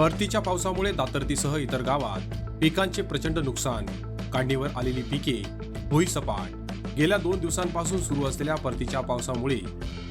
परतीच्या पावसामुळे दातर्तीसह इतर गावात पिकांचे प्रचंड नुकसान. काढणीवर आलेली पिके भुईसपाट. गेल्या दोन दिवसांपासून सुरू असलेल्या परतीच्या पावसामुळे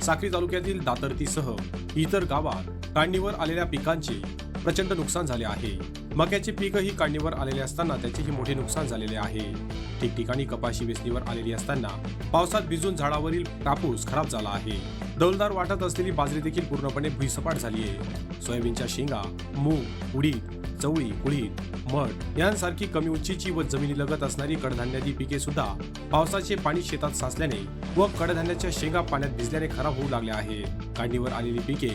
साक्री तालुक्यातील दातर्तीसह इतर गावात काढणीवर आलेल्या पिकांचे प्रचंड नुकसान झाले आहे. मक्याचे पीकही काढणीवर आलेले असताना त्याचेही मोठे नुकसान झालेले आहे. ठिकठिकाणी कपाशी वेचणीवर आलेली असताना पावसात भिजून झाडावरील कापूस खराब झाला आहे. डौलदार वाटत असलेली बाजरी देखील पूर्णपणे भुईसपाट झाली आहे. सोयाबीनच्या शेंगा मूग उडीद चवळी कुळीद मठ यांसारखी कमी उंचीची व जमिनीलगत असणारी कडधान्याची पिके सुद्धा पावसाचे पाणी शेतात साचल्याने व कडधान्याच्या शेंगा पाण्यात भिजल्याने खराब होऊ लागल्या आहे काढणीवर आलेली पिके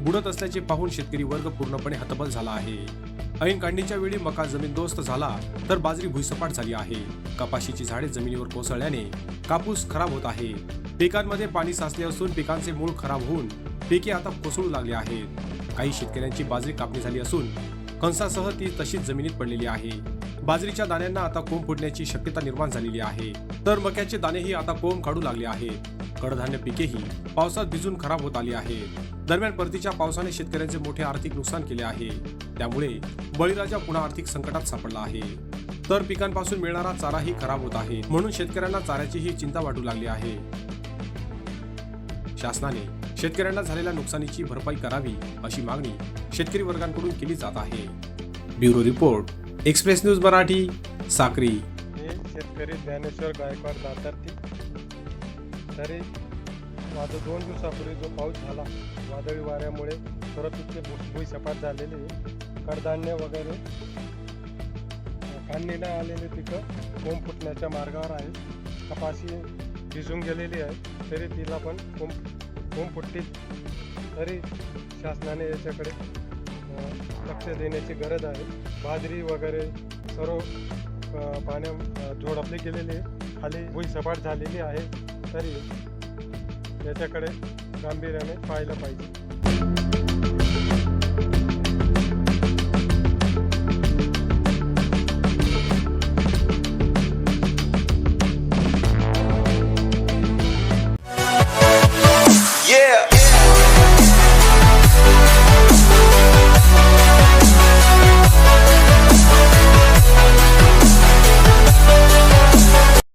बुडत असल्याचे पाहून शेतकरी वर्ग पूर्णपणे हतबल झाला आहे. ऐन काढणीच्या वेळी मका जमीनदोस्त झाला तर बाजरी भुईसपाट झाली आहे. कपाशीची झाडे जमिनीवर कोसळल्याने कापूस खराब होत आहे. पिकांमध्ये पाणी साचले असून पिकांचे मूळ खराब होऊन पिके आता कोसळू लागली आहेत. काही शेतकऱ्यांची बाजरी कापणी झाली असून कंसासह ती तशीच जमिनीत पडलेली आहे. बाजरीच्या दाण्यांना आता कोंब फुटण्याची शक्यता निर्माण झालेली आहे. तर मक्याचे दाणेही आता कोंब काढू लागले आहे. कडधान्य पिकेही पावसात भिजून खराब होत आली आहे. दरम्यान परतीच्या पावसाने शेतकऱ्यांचे मोठे आर्थिक नुकसान केले आहे. त्यामुळे बळीराजा पुन्हा आर्थिक संकटात सापडला आहे. तर पिकांपासून मिळणारा चाराही खराब होत आहे. म्हणून शेतकऱ्यांना चाऱ्याचीही चिंता वाटू लागली आहे. शासनाने शेतकऱ्यांना झालेल्या नुकसानीची भरपाई करावी अशी मागणी शेतकरी वर्गांकडून केली जात आहे. Bureau report express news Marathi Sakri. हे शेतकरी ज्ञानेश्वर गायकवाड दातारती तरी माझं दोन दिवसापूर्वी जो पाऊस झाला वादळी वाऱ्यामुळे सर्व पिके भुईसपाट झालेली आहे. कडधान्य वगैरे काढणीला आलेले पिकं कोंब फुटण्याच्या मार्गावर आहे. कपाशी भिजून गेलेली आहे तरी तिला पण कोंब कोंब फुटतील. तरी शासनाने याच्याकडे लक्ष देण्याची गरज आहे. बाजरी वगैरे सर्व पाण्या झोडपले गेलेले गेलेली आहे. खाली भुईसपाट झालेली आहे. तरी याच्याकडे गांभीर्याने पाहायला पाहिजे.